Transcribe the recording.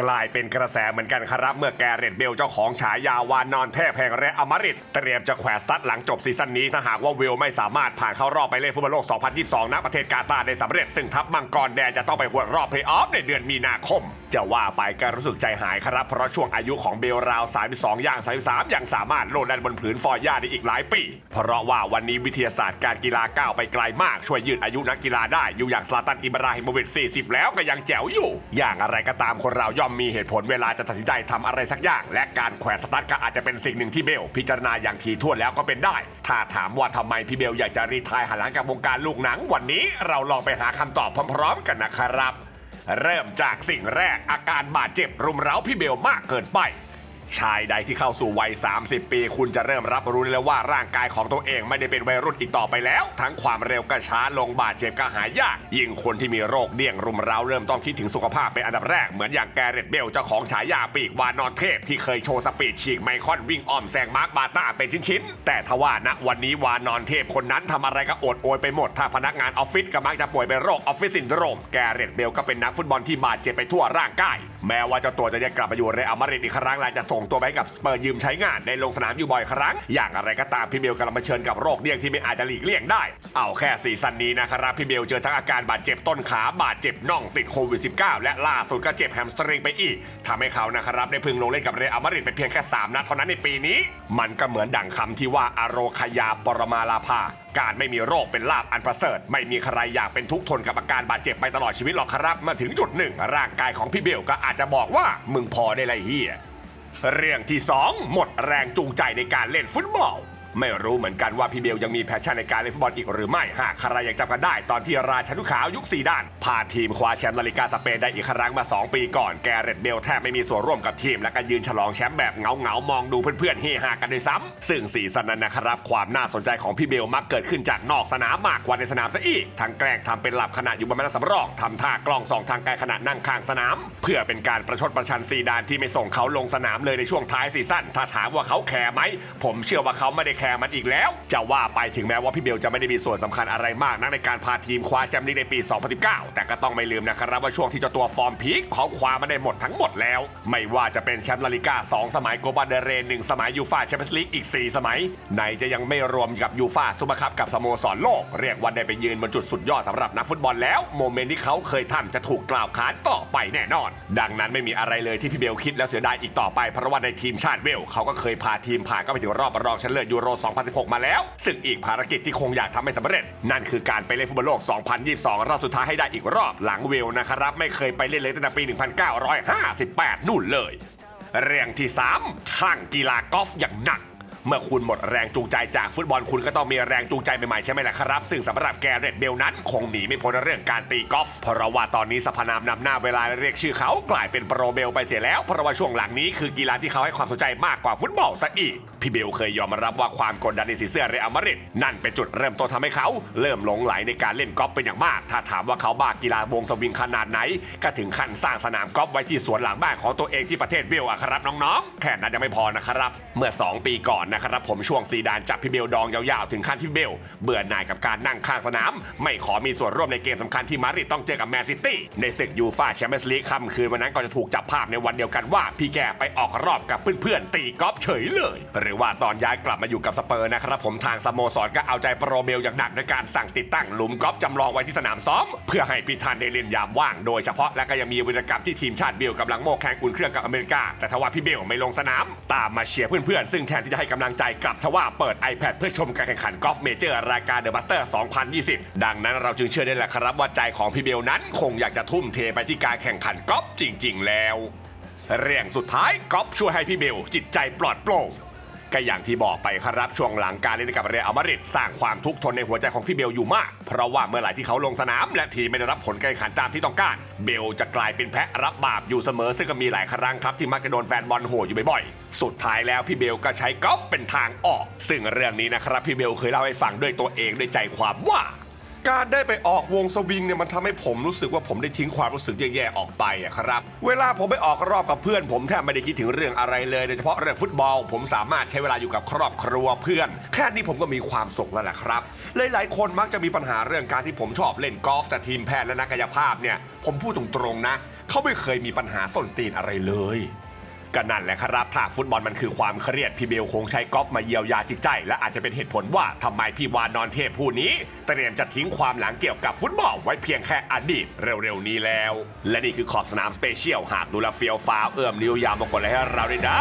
กลายเป็นกระแสเหมือนกันครับ เมื่อแกเรตเบลเจ้าของฉายาวานนอนเทพแห่งเรอมาริดเตรียมจะแขวนสตัดหลังจบซีซั่นนี้ถ้าหากว่าเวลไม่สามารถผ่านเข้ารอบไปเล่นฟุตบอลโลก 2022 ณ ประเทศกาตาร์ได้สำเร็จ ซึ่งทัพมังกรแดงจะต้องไปหัวรอบเพลย์ออฟในเดือนมีนาคม จะว่าไปก็รู้สึกใจหายครับ เพราะช่วงอายุของเบลราว 32 ย่าง 33 ยังสามารถโลดแล่นบนผืนฟอยหญ้าได้อีกหลายปี เพราะว่าวันนี้วิทยาศาสตร์การกีฬาก้าวไปไกลมากช่วยยืดอายุนักกีฬาได้อยู่อย่างสลาตันอิบราฮิโมวิช40 แล้วก็ยังแจ๋วอยู่ อย่างอะไรก็ตามคนเราย่อมมีเหตุผลเวลาจะตัดสินใจทำอะไรสักอย่าง และการแขวนสตั๊ดก็อาจจะเป็นสิ่งหนึ่งที่เบล พิจารณาอย่างถี่ถ้วนแล้วก็เป็นได้ ถ้าถามว่าทำไมพี่เบลอยากจะรีทายหันหลังกับวงการลูกหนัง วันนี้เราลองไปหาคำตอบพร้อม ๆ กันนะครับ เริ่มจากสิ่งแรกอาการบาดเจ็บรุมเร้าพี่เบลมากเกินไป ชายใดที่เข้าสู่วัย 30 ปี คุณจะเริ่มรับรู้ได้แล้วว่าร่างกายของตัวเองไม่ได้เป็นวัยรุ่นอีกต่อไปแล้ว ทั้งความเร็วก็ช้าลงบาดเจ็บก็หายยาก ยิ่งคนที่มีโรคเดี่ยงรุมเร้าเริ่มต้องคิดถึงสุขภาพเป็นอันดับแรก เหมือนอย่างแกเรตเบลเจ้าของฉายาปีกวานอนเทพ ที่เคยโชว์สปีดฉีกไมคอนวิ่งอ้อมแซงมาร์คบาต้าเป็นชิ้นๆแต่ทว่าณวันนี้วานอนเทพคนนั้นทำอะไรก็อดโอยไปหมดถ้าพนักงานออฟฟิศก็มักจะป่วยเป็นโรคออฟฟิศซินโดรมแกเรตเบลก็เป็นนักฟุตบอลที่บาดเจ็บไปทั่วร่างกายแม้ว่าเจ้าตัวจะได้กลับมาอยู่เรอัลมาริดอีกครั้งและจะส่งตัวไปกับสเปอร์ยืมใช้งานในลงสนามอยู่บ่อยครั้ง อย่างอะไรก็ตามพี่เบลกำลังเผชิญกับโรคเดี่ยงที่ไม่อาจจะหลีกเลี่ยงได้ เอาแค่ซีซั่นนี้นะครับพี่เบลเจอทั้งอาการบาดเจ็บต้นขาบาดเจ็บน่องติดโควิด -19 และล่าสุดก็เจ็บแฮมสตริงไปอีกทำให้เขานะครับได้พึงลงเล่นกับเรอัลมาดริดไปเพียงแค่3นัดเท่านั้นในปีนี้ มันก็เหมือนดั่งคำที่ว่าอโรคยาปรมาลาภาการไม่มีโรคเป็นลาบอันประเสริฐ ไม่มีใครอยากเป็นทุกทนกับอาการบาดเจ็บไปตลอดชีวิตหรอกครับมาถึงจุดหนึ่งร่างกายของพี่เบลก็อาจจะบอกว่ามึงพอได้ไรเฮียเรื่องที่2หมดแรงจูงใจในการเล่นฟุตบอล ไม่รู้เหมือนกันว่าพี่เบลยังมีแพชชั่นในการเล่นฟุตบอลอีกหรือไม่ หากใครยังจำกันได้ ตอนที่ราชานุขาวยุคสีด้าน พาทีมคว้าแชมป์ลาลิกาสเปนได้อีกครั้งมา 2 ปีก่อน แกเรตเบลแทบไม่มีส่วนร่วมกับทีม และก็ยืนฉลองแชมป์แบบเงาเงามองดูเพื่อนๆเฮฮากันด้วยซ้ำซึ่งสีสันนั้นนะครับความน่าสนใจของพี่เบลมักเกิดขึ้นจากนอกสนามมากกว่าในสนามซะอีกทั้งแกล้งทำเป็นหลับขณะอยู่บนแม่น้ำสำรองทำท่ากล้องสองทางไกลขณะนั่งข้างสนาม เพื่อเป็นการประชดประชันซีดานที่ไม่ส่งเขาลงสนามเลยในช่วงท้ายซีซั่นถ้าถามว่าเขาแคร์ไหมผมเชื่อว่าเขาไม่ได้แคร์มันอีกแล้ว จะว่าไปถึงแม้ว่าพี่เบลจะไม่ได้มีส่วนสำคัญอะไรมากนักในการพาทีมคว้าแชมป์ลีกในปี 2019 แต่ก็ต้องไม่ลืมนะครับว่าช่วงที่เจ้าตัวฟอร์มพีคของคว้ามาได้หมดทั้งหมดแล้ว ไม่ว่าจะเป็นแชมป์ลาลิก้า2สมัยโกบาเดเรหนึ่งสมัยยูฟาแชมเปี้ยนส์ลีกอีก 4 สมัยไหนจะยังไม่รวมกับยูฟาซูเปอร์คัพกับสโมสรโลก เรียกว่าได้ไปยืนบนจุดสุดยอดสำหรับนักฟุตบอลแล้วโมเมนต์ที่เขาเคยทำจะถูกกล่าวขานต่อไปแน่นอน ดังนั้นไม่มีอะไรเลยที่พี่เบลคิดแล้วเสียดายอีกต่อไปเพราะว่าในทีมชาติเวลเขาก็เคยพาทีมผ่านเข้าไปถึงรอบรองชนะเลิศยูโร2016 มาแล้วซึ่งอีกภารกิจที่คงอยากทำให้สำเร็จ นั่นคือการไปเล่นฟุตบอลโลก 2022 รอบสุดท้ายให้ได้อีกรอบหลังเวล์นะครับ ไม่เคยไปเล่นเลยตั้งแต่ปี 1958 นู่นเลย เรื่องที่ 3 คลั่งกีฬากอล์ฟอย่างหนัก เมื่อคุณหมดแรงจูงใจจากฟุตบอลคุณก็ต้องมีแรงจูงใจใหม่ๆใช่ไหมล่ะครับ ซึ่งสำหรับแกเรตเบลนั้น คงหนีไม่พ้นเรื่องการตีกอล์ฟเพราะว่าตอนนี้สพนามนำหน้าเวลาเรียกชื่อเขากลายเป็นโปรเบลไปเสียแล้ว เพราะว่าช่วงหลังนี้คือกีฬาที่เขาให้ความสนใจมากกว่าฟุตบอลซะอีกพี่เบลเคยยอมรับว่าความกดดันในสีเสื้อเรอัลมาดริดนั่นเป็นจุดเริ่มต้นทำให้เขา เริ่มหลงไหลในการเล่นกอล์ฟเป็นอย่างมาก ถ้าถามว่าเขาบ้ากีฬาวงสวิงขนาดไหน ก็ถึงขั้นสร้างสนามกอล์ฟไว้ที่สวนหลังบ้านของตัวเองที่ประเทศเวลอะครับน้องๆ แค่นั้นยังไม่พอนะครับ เมื่อ 2 ปีก่อนนะครับผมช่วงซีดานจับพี่เบลดองยาวๆ ถึงขั้นที่เบล เบื่อหน่ายกับการนั่งข้างสนาม ไม่ขอมีส่วนร่วมในเกมสำคัญที่มาริดต้องเจอกับแมนซิตี้ในศึกยูฟ่าแชมเปี้ยนส์ลีกค่ำคืนวันนั้นก็จะถูกจับภาพในวันเดียวกันว่า พี่แกไปออกรอบกับเพื่อนๆตีกอล์ฟเฉยเลย หรือว่าตอนย้ายกลับมาอยู่กับสเปอร์นะครับผมทางสโมสรก็เอาใจโปรเบลอย่างหนักในการสั่งติดตั้งหลุมกอล์ฟจำลองไว้ที่สนามซ้อม เพื่อให้พี่ทันได้เล่นยามว่างโดยเฉพาะและก็ยังมีวิรกรรมที่ทีมชาติเบลกำลังโมแข่งอุ่นเครื่องกับอเมริกา แต่ทว่าพี่เบลไม่ลงสนาม ตามมาเชียร์เพื่อนๆซึ่งแทนที่จะให้กำลังใจกลับทว่าเปิด iPad เพื่อชมการแข่งขันกอล์ฟเมเจอร์รายการเดอะบัสเตอร์ 2020 ดังนั้นเราจึงเชื่อได้แหละครับว่าใจของพี่เบลนั้นคงอยากจะทุ่มเทไปที่การแข่งขันกอล์ฟจริง ๆ แล้ว เรื่องสุดท้ายกอล์ฟช่วยให้พี่เบลจิตใจปลอดโปร่ง ก็อย่างที่บอกไปครับช่วงหลังการเล่นกับเรอัลมาดริดสร้างความทุกข์ทนในหัวใจของพี่เบลอยู่มาก เพราะว่าเมื่อไหร่ที่เขาลงสนาม และทีมไม่ได้รับผลการแข่งขันตามที่ต้องการ เบลจะกลายเป็นแพะรับบาปอยู่เสมอ ซึ่งก็มีหลายครั้งครับที่มักจะโดนแฟนบอลโหอยู่บ่อยๆ สุดท้ายแล้วพี่เบลก็ใช้กอล์ฟเป็นทางออก ซึ่งเรื่องนี้นะครับพี่เบลเคยเล่าให้ฟังด้วยตัวเองด้วยใจความว่า การได้ไปออกวงสวิงเนี่ยมันทำให้ผมรู้สึกว่าผมได้ทิ้งความรู้สึกแย่ๆออกไปอะครับ เวลาผมไปออกรอบกับเพื่อน ผมแทบไม่ได้คิดถึงเรื่องอะไรเลยโดยเฉพาะเรื่องฟุตบอล ผมสามารถใช้เวลาอยู่กับครอบครัวเพื่อน แค่นี้ผมก็มีความสุขแล้วแหละครับ หลายๆ คนมักจะมีปัญหาเรื่องการที่ผมชอบเล่นกอล์ฟแต่ทีมแพทย์และนักกายภาพเนี่ย ผมพูดตรงๆนะ เขาไม่เคยมีปัญหาส้นตีนอะไรเลย ก็นั่นแหละครับถ้าฟุตบอลมันคือความเครียดพี่เบลคงใช้ก๊อฟมาเยียวยาจิตใจ และอาจจะเป็นเหตุผลว่าทำไมพี่วานนอนเทพผู้นี้ เตรียมจะทิ้งความหลังเกี่ยวกับฟุตบอลไว้เพียงแค่อดีตเร็วๆนี้แล้ว และนี่คือขอบสนามสเปเชียลหากดูแลเฟียวฟ้าวเอื้อมนิ้วยาวมากกว่าเลยให้เราด้วยนะ